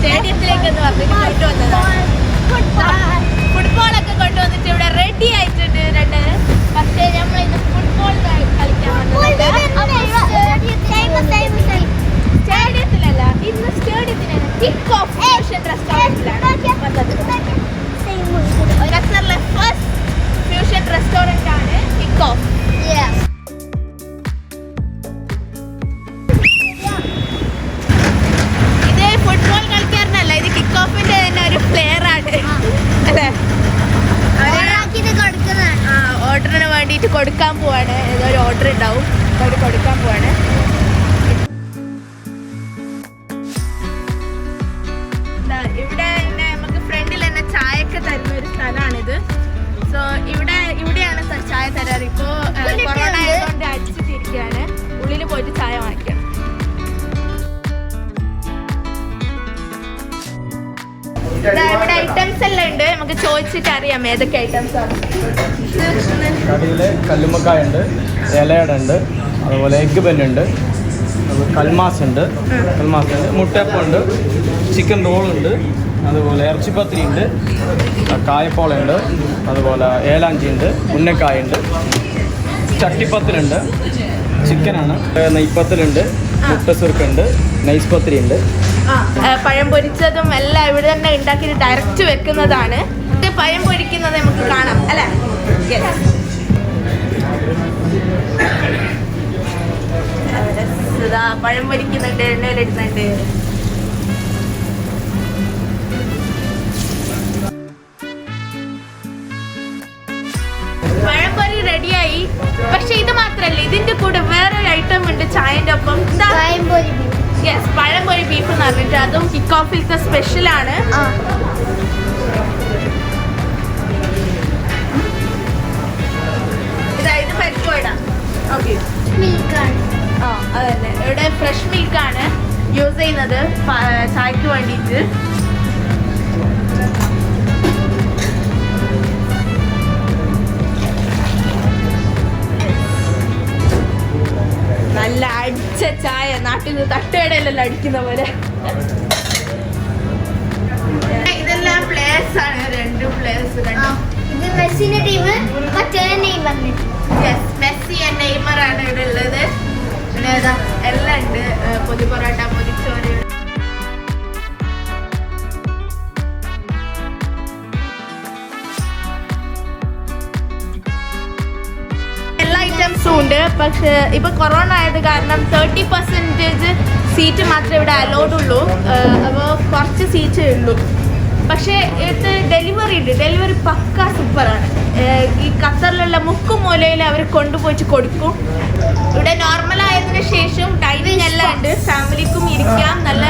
സ്റ്റേഡിയത്തിലേക്ക് എന്ന് പറഞ്ഞിട്ട് കൊണ്ടുവന്നതാണ് ഫുട്ബോളൊക്കെ കൊണ്ടുവന്നിട്ട് ഇവിടെ റെഡി ആയിട്ടുണ്ട് രണ്ട് പക്ഷേ നമ്മൾ ഇന്ന് ഫുട്ബോൾ കളിക്കാൻ സ്റ്റേഡിയത്തിലല്ല ഇന്ന് സ്റ്റേഡിയത്തിനാണ് കിക്ക് ഓഫ് റെസ്റ്റോറന്റിലാണ് ആയിട്ട് കൊടുക്കാൻ പോവാണ്. ഏതോ ഒരു ഓർഡർ ഉണ്ടാവും. അവർ കൊടുക്കാൻ പോവാണ്. ഇവിടെ തന്നെ നമുക്ക് ഫ്രണ്ടിൽ തന്നെ ചായയൊക്കെ തരുന്ന ഒരു സ്ഥലമാണിത്. സോ ഇവിടെ ഇവിടെയാണ് ചായ തരാറ്. ഇപ്പോ കൊറോണ ആയതുകൊണ്ട് അടിച്ചിട്ടിരിക്കുകയാണ്. ഉള്ളിൽ പോയിട്ട് ചായ വാങ്ങിക്കുക ഐറ്റംസ് എല്ലാം ഉണ്ട്. നമുക്ക് ചോദിച്ചിട്ട് അറിയാം ഏതൊക്കെ ഐറ്റംസ് ആണ്. കടിയിൽ കല്ലുമ്മക്കായ ഉണ്ട് ഇലയട ഉണ്ട് അതുപോലെ എഗ്ഗ് ഉണ്ട് കൽമാസ് ഉണ്ട് കൽമാസ് ഉണ്ട് മുട്ടയപ്പം ഉണ്ട് ചിക്കൻ റോളുണ്ട് അതുപോലെ ഇറച്ചിപ്പത്തിരി ഉണ്ട് കായപ്പോള ഉണ്ട് അതുപോലെ ഏലാഞ്ചി ഉണ്ട് ഉന്നക്കായ ഉണ്ട് ചട്ടിപ്പത്തിലുണ്ട് ചിക്കനാണ് നെയ്പ്പത്തിലുണ്ട് മുട്ട സുർക്കുണ്ട് നൈസ് പത്തിരി ഉണ്ട് പഴം പൊരിച്ചതും എല്ലാം ഇവിടെ തന്നെ ഉണ്ടാക്കി ഡയറക്റ്റ് വെക്കുന്നതാണ്. പഴം പൊരിക്കുന്നത് നമുക്ക് കാണാം അല്ലേ? പഴം പൊരിക്കുന്നുണ്ട് എണ്ണയിലിടുന്നുണ്ട് ഐറ്റം ഉണ്ട് ചായന്റെ ഒപ്പം. യെസ് പഴംപൊരി ബീഫ് എന്ന് പറഞ്ഞിട്ട് അതും കിക്ക് ഓഫിലത്തെ സ്പെഷ്യൽ ആണ്. ആ. ഇതായത് പരിപ്പോയിടാം ഓക്കെ മിൽക്കാണ് ആ. അതന്നെ. ഇവിടെ ഫ്രഷ് മിൽക്കാണ് യൂസ് ചെയ്യുന്നത് ചായക്ക് വേണ്ടിയിട്ട്. നാട്ടിൽ തട്ടുകടയിലെല്ലാം അടിക്കുന്ന പോലെ. ഇതെല്ലാം പ്ലേസ് ആണ്. രണ്ട് പ്ലേസ് ഇത് മെസ്സിന്റെ ടീം മറ്റേ നെയ്മർ യെസ് മെസ്സി നെയ്മർ ആണ് ഇവിടെ ഉള്ളത്. പിന്നെ എല്ലാം ഉണ്ട്. പൊതി പൊറോട്ട പൊതിച്ചോറ് എല്ലാ ഐറ്റംസും ഉണ്ട്. പക്ഷെ ഇപ്പൊ കൊറോണ ആയത് കാരണം തേർട്ടി പെർസെന്റേജ് സീറ്റ് മാത്രമേ ഇവിടെ അലോഡ് ഉള്ളൂ. അപ്പോൾ കുറച്ച് സീറ്റേ ഉള്ളൂ. പക്ഷേ ഇത് ഡെലിവറി ഉണ്ട്. ഡെലിവറി പക്ക സൂപ്പറാണ്. ഈ ഖത്തറിലുള്ള മുക്കും മൂലയിൽ അവർ കൊണ്ടുപോയിട്ട് കൊടുക്കും. ഇവിടെ നോർമൽ ആയതിന് ശേഷം ഡൈനിങ് എല്ലാം ഉണ്ട്. ഫാമിലിക്കും ഇരിക്കാം. നല്ല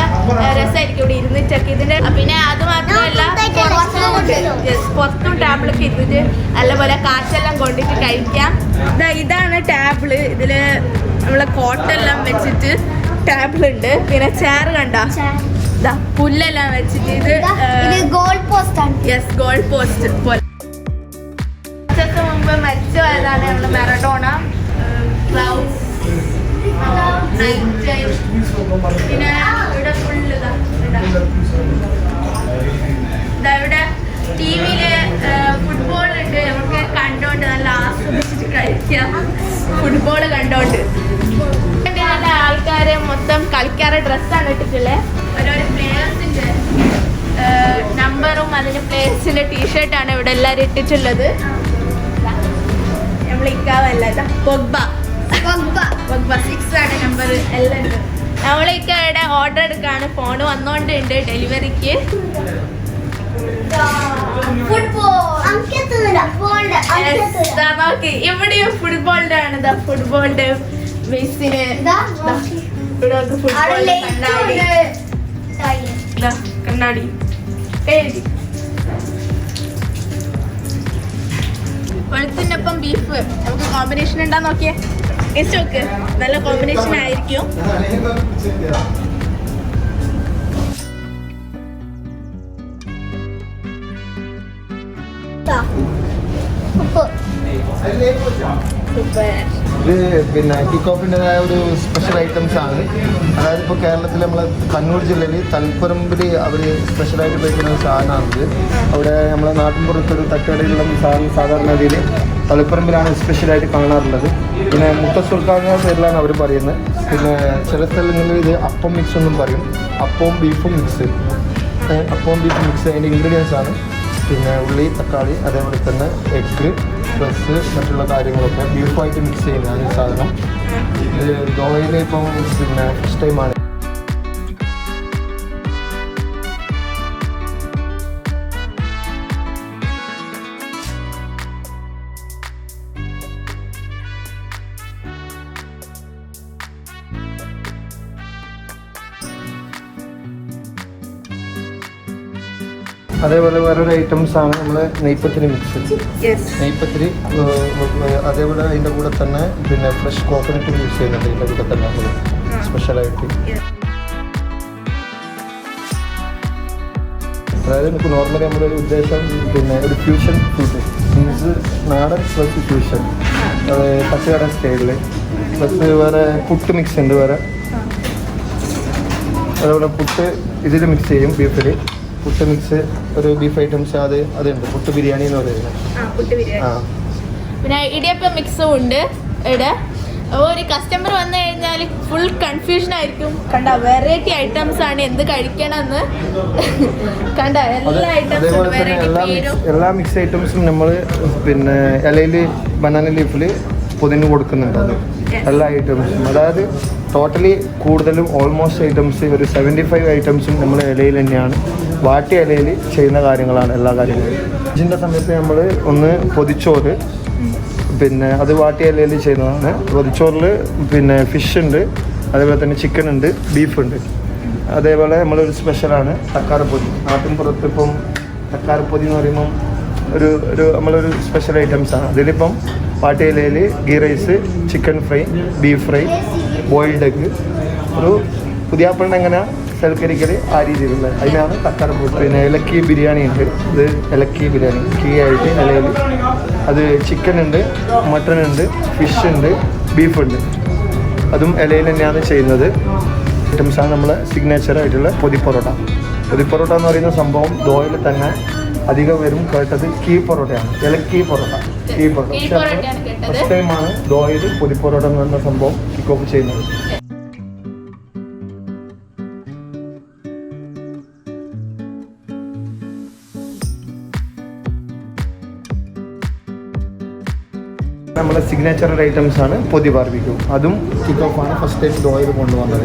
രസമായിരിക്കും ഇവിടെ ഇരുന്നിട്ടൊക്കെ. ഇതിന്റെ പിന്നെ അത് മാത്രമല്ല പുറത്തും ടാബിളൊക്കെ ഇരുന്നിട്ട് നല്ല പോലെ കാറ്റെല്ലാം കൊണ്ടിട്ട് കഴിക്കാം. ഇതാ ഇതാണ് ടാബിൾ ഇതിൽ നമ്മളെ കോട്ടെല്ലാം വെച്ചിട്ട് ടേബിൾ ഉണ്ട്. പിന്നെ ചെയർ കണ്ട. പുല്ലെല്ലാം വെച്ചിട്ട് ഇത് ഇത് ഗോൾ പോസ്റ്റ് ആണ്. യെസ് ഗോൾ പോസ്റ്റ് പോലെ. വർഷത്തിന് മുമ്പ് മരിച്ചു പോയതാണ് നമ്മൾ മെറഡോണ ക്ലൗസ് പിന്നെ ഇവിടെ ഫുള്ള് ഇതാ ഇതാ. ഇതാ ഇവിടെ ടി വിയിൽ ഫുട്ബോൾ ഉണ്ട്. നമുക്ക് കണ്ടോണ്ട് നല്ല ആസ്വദിച്ചിട്ട് കഴിക്കാം ഫുട്ബോൾ കണ്ടോണ്ട്. നല്ല ആൾക്കാര് ഡ്രസ്സാണ് ഇട്ടിട്ടുള്ളത് ഓരോരോ പ്ലേയേഴ്സിന്റെ നമ്പറും അതിന് പ്ലേയേഴ്സിന്റെ ടീഷർട്ടാണ് ഇവിടെ എല്ലാവരും ഇട്ടിട്ടുള്ളത്. നമ്മൾ ഇക്കാവല്ല ഇതാ പൊഗ്ബ. പഗ്ബ. പൊഗ്ബ സിക്സ് ആണ് നമ്പർ എല്ലാം നമ്മളിക്കയുടെ ഓർഡർ എടുക്കാണ്. ഫോൺ വന്നോണ്ടുണ്ട് ഡെലിവറിക്ക് നോക്കി. ഇവിടെയും ഫുട്ബോളിന്റെ ആണ് ഫുട്ബോളിന്റെ മെസ്സിന് ഫുട്ബോളിന്റെ കണ്ണാടി. ഇതാ കണ്ണാടി. എഴുതി വെളുത്തിനൊപ്പം ബീഫ് നമുക്ക് കോമ്പിനേഷൻ ഉണ്ടാ നോക്കിയേ? ടേസ്റ്റ് നോക്ക്. നല്ല കോമ്പിനേഷൻ ആയിരിക്കും. ഉപ്പ്. ഇത് പിന്നെ കിക്ക് ഓഫിന്റെതായ ഒരു സ്പെഷ്യൽ ഐറ്റംസ് ആണ്. അതായത് ഇപ്പോൾ കേരളത്തിൽ നമ്മൾ കണ്ണൂർ ജില്ലയിൽ തളിപ്പറമ്പിൽ അവർ സ്പെഷ്യലായിട്ട് ഉപയോഗിക്കുന്ന ഒരു സാധനമാണിത് അവിടെ നമ്മളെ നാട്ടിൻപുറത്തൊരു തട്ടുകടയിലുള്ള സാധനം സാധാരണ രീതിയിൽ തളിപ്പറമ്പിലാണ് സ്പെഷ്യലായിട്ട് കാണാറുള്ളത്. പിന്നെ മുട്ട സുൽക്കാന്ന പേരിലാണ് അവർ പറയുന്നത്. പിന്നെ ചില സ്ഥലങ്ങളിൽ ഇത് അപ്പം മിക്സ് എന്നും പറയും. അപ്പവും ബീഫും മിക്സ് അപ്പവും ബീഫും മിക്സ് അതിന്റെ ഇൻഗ്രീഡിയൻസ് ആണ്. പിന്നെ ഉള്ളി തക്കാളി അതേപോലെ തന്നെ എഗ്ഗ് പ്ലസ് മറ്റുള്ള കാര്യങ്ങളൊക്കെ ബീഫായിട്ട് മിക്സ് ചെയ്യുന്നതാണ് ഈ സാധനം. ഇത് ദോഹയിൽ ഇപ്പം പിന്നെ ഫസ്റ്റ് ടൈമാണ് അതേപോലെ വേറൊരു ഐറ്റംസ് ആണ് നമ്മൾ നെയ്പ്പത്തിരി മിക്സ് ചെയ്ത് നെയ്പ്പത്തിരി അതേപോലെ അതിന്റെ കൂടെ തന്നെ പിന്നെ ഫ്രഷ് കോക്കനട്ട് യൂസ് ചെയ്യുന്നുണ്ട് ഇതിന്റെ കൂടെ തന്നെ നമ്മൾ സ്പെഷ്യലായിട്ട് അതായത് നമുക്ക് നോർമലി നമ്മുടെ ഒരു ഉദ്ദേശം പിന്നെ ഒരു ഫ്യൂഷൻ ഫുഡ് മീൻസ് നാടൻ പ്ലസ് ഫ്യൂഷൻ അതായത് പച്ചക്കട സ്റ്റൈലിൽ പ്ലസ് വേറെ പുട്ട് മിക്സ് ഉണ്ട് വേറെ. അതേപോലെ പുട്ട് ഇതിൽ മിക്സ് ചെയ്യും ബീഫിൽ പുട്ട് മിക്സ് ഒരു ബീഫ് ഐറ്റംസ് അത് അതുണ്ട്. പുട്ട് ബിരിയാണി എന്ന് പറയുന്നത്. ആ പിന്നെ ഇടിയപ്പം മിക്സും ഉണ്ട്. ഇവിടെ ഒരു കസ്റ്റമർ വന്നു കഴിഞ്ഞാൽ ഫുൾ കൺഫ്യൂഷൻ ആയിരിക്കും. കണ്ട വെറൈറ്റി ഐറ്റംസ് ആണ് എന്ത് കഴിക്കണമെന്ന്. കണ്ട എല്ലാ ഐറ്റംസും എല്ലാ മിക്സ് ഐറ്റംസും നമ്മൾ പിന്നെ ഇലയിൽ ബനാന ലീഫിൽ പൊതിഞ്ഞ് കൊടുക്കുന്നുണ്ട് അത്. എല്ലാ ഐറ്റംസും അതായത് ടോട്ടലി കൂടുതലും ഓൾമോസ്റ്റ് ഐറ്റംസ് ഒരു സെവന്റി ഫൈവ് ഐറ്റംസും നമ്മൾ ഇലയിൽ തന്നെയാണ്. വാട്ടിയ ഇലയിൽ ചെയ്യുന്ന കാര്യങ്ങളാണ് എല്ലാ കാര്യങ്ങളും. ഇതിന്റെ സമയത്ത് നമ്മൾ ഒന്ന് പൊതിച്ചോറ് പിന്നെ അത് വാട്ടിയ ഇലയിൽ ചെയ്യുന്നതാണ്. പൊതിച്ചോറിൽ പിന്നെ ഫിഷ് ഉണ്ട് അതേപോലെ തന്നെ ചിക്കൻ ഉണ്ട് ബീഫ് ഉണ്ട്. അതേപോലെ നമ്മളൊരു സ്പെഷ്യലാണ് തക്കാരപ്പൊതി നാട്ടിൻ പുറത്ത് ഇപ്പം തക്കാരപ്പൊതി എന്ന് പറയുമ്പം ഒരു ഒരു നമ്മളൊരു സ്പെഷ്യൽ ഐറ്റംസ് ആണ്. അതിലിപ്പം പാട്ടിയിലയിൽ ghee rice chicken fry beef fry boiled egg ഒരു പുതിയാപ്പിളിന് സൽക്കരിക്കൽ ആ രീതിയിലുള്ള അതിനാണ് തക്കാരപ്പൊതി പിന്നെ ഇലക്കി ബിരിയാണി ഉണ്ട്. ഇത് ഇലക്കി ബിരിയാണി. കീ ആയിട്ട് ഇലയിൽ. അത് ചിക്കൻ ഉണ്ട് മട്ടൺ ഉണ്ട് ഫിഷ് ഉണ്ട് ബീഫ് ഉണ്ട്. അതും ഇലയിൽ തന്നെയാണ് ചെയ്യുന്നത്. ഐറ്റംസാണ് നമ്മളെ സിഗ്നേച്ചർ ആയിട്ടുള്ള പൊതി പൊറോട്ട പൊതി പൊറോട്ട എന്ന് പറയുന്ന സംഭവം ദോയിൽ തന്നെ അധികം വരും. കേട്ടത് കീ പൊറോട്ടയാണ്. ഇലക്കി പൊറോട്ട. കീ പൊറോട്ട. ഫസ്റ്റ് ടൈമാണ് ദോയിൽ പൊതി പൊറോട്ട എന്ന് പറയുന്ന സംഭവം കിക്ക് ഓഫ് ചെയ്യുന്നത്. നമ്മുടെ സിഗ്നേച്ചർ ഐറ്റംസ് ആണ് പൊതി ബാർബിക്യൂ അതും കിക്ക് ഓഫ് ആണ് ഫസ്റ്റ് ടൈം ഡോയിൽ കൊണ്ടുവന്നത്.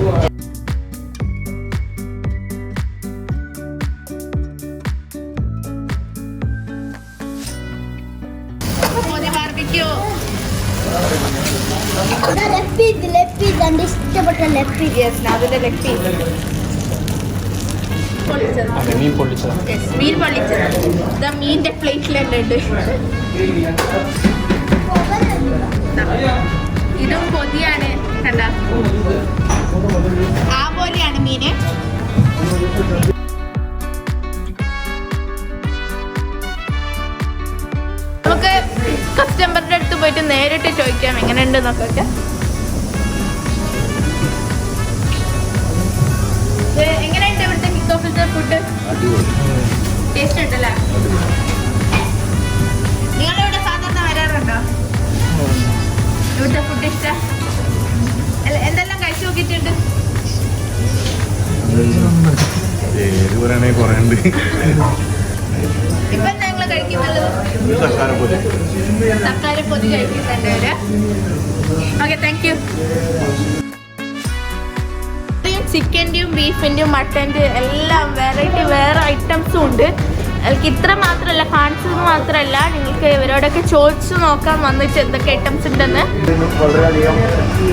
മീൻ പൊള്ളിച്ചത്. മീൻ പൊള്ളിച്ചത്. ഇതാ പ്ലേറ്റിലുണ്ട് ഇതും പൊതിയാണ് കണ്ട? ആ പോലെയാണ് മീന്. നമുക്ക് കസ്റ്റമറിന്റെ അടുത്ത് പോയിട്ട് നേരിട്ട് ചോദിക്കാം എങ്ങനെയുണ്ട് നോക്കൊക്കെ എങ്ങനെയുണ്ട് ഇവിടുത്തെ കിക്ക് ഓഫിലത്തെ ഫുഡ് ടേസ്റ്റ് ഉണ്ടല്ലേ? ഇവിടുത്തെ ഫുഡ് ഇഷ്ട? അല്ല, എന്തെല്ലാം കഴിച്ചു നോക്കിയിട്ടുണ്ട്? പേര് പറയണേ കുറേ ഉണ്ട്. ഇപ്പൊ ഞങ്ങൾ കഴിക്കുന്നത്? തക്കാളി പൊതി. കഴിക്കുന്നുണ്ട് ഓക്കെ താങ്ക് യു ചിക്കന്റെയും ബീഫിന്റെയും മട്ടന്റെയും എല്ലാം വെറൈറ്റി വേറെ ഐറ്റംസും ഉണ്ട്. എനിക്ക് ഇത്ര മാത്രമല്ല കാണിച്ചത് മാത്രമല്ല നിങ്ങൾക്ക് ഇവരോടൊക്കെ ചോദിച്ചു നോക്കാൻ വന്നിട്ട് എന്തൊക്കെ ഐറ്റംസ് ഉണ്ടെന്ന്. വളരെയധികം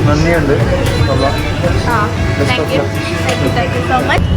നന്ദിയുണ്ട്. ആ thank you thank you thank you so much